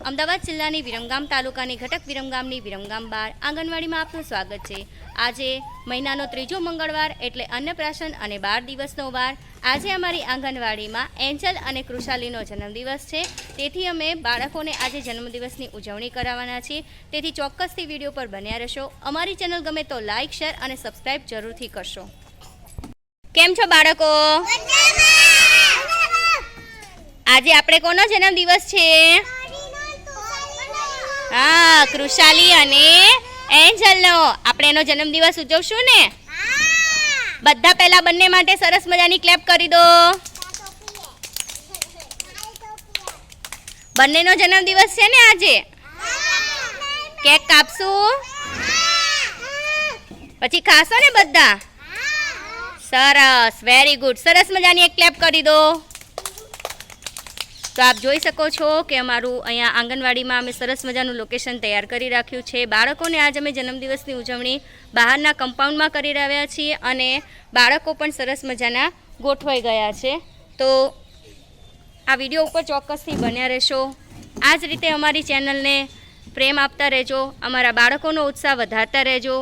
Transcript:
અમદાવાદ જિલ્લાની વિરમગામ તાલુકાની ઘટક વિરમગામની વિરમગામ બાર આંગણવાડીમાં આપનું સ્વાગત છે. આજે મહિનાનો ત્રીજો મંગળવાર એટલે અન્નપ્રાશન અને બાર દિવસનો વાર. આજે અમારી આંગણવાડીમાં એન્જલ અને કૃષાલીનો જન્મદિવસ છે. તેથી અમે બાળકોને આજે જન્મદિવસની ઉજવણી કરાવવાના છીએ. તેથી ચોક્કસથી વીડિયો પર બન્યા રહેશો. અમારી ચેનલ ગમે તો લાઇક શેર અને સબસ્ક્રાઇબ જરૂરથી કરશો. કેમ છો બાળકો? આજે આપણે કોનો જન્મદિવસ છે? હા કૃષાલી અને એન્જલનો. આપણે એનો જન્મદિવસ ઉજવશું ને? બધા પહેલા બંને માટે સરસ મજાની ક્લેપ કરી દો. બંનેનો જન્મદિવસ છે ને આજે? કેક કાપશું? પછી ખાશો ને બધા? સરસ વેરી ગુડ સરસ મજાની એક ક્લેપ કરી દો. તો આપ જોઈ શકો છો કે અમારું અહીંયા આંગણવાડીમાં અમે સરસ મજાનું લોકેશન તૈયાર કરી રાખ્યું છે. બાળકોને આજ અમે જન્મદિવસની ઉજવણી બહારના કમ્પાઉન્ડમાં કરી રહ્યા છીએ અને બાળકો પણ સરસ મજાના ગોઠવાઈ ગયા છે. તો આ વીડિયો ઉપર ચોક્કસથી બન્યા રહેશો. આ જ રીતે અમારી ચેનલને પ્રેમ આપતા રહેજો, અમારા બાળકોનો ઉત્સાહ વધારતા રહેજો.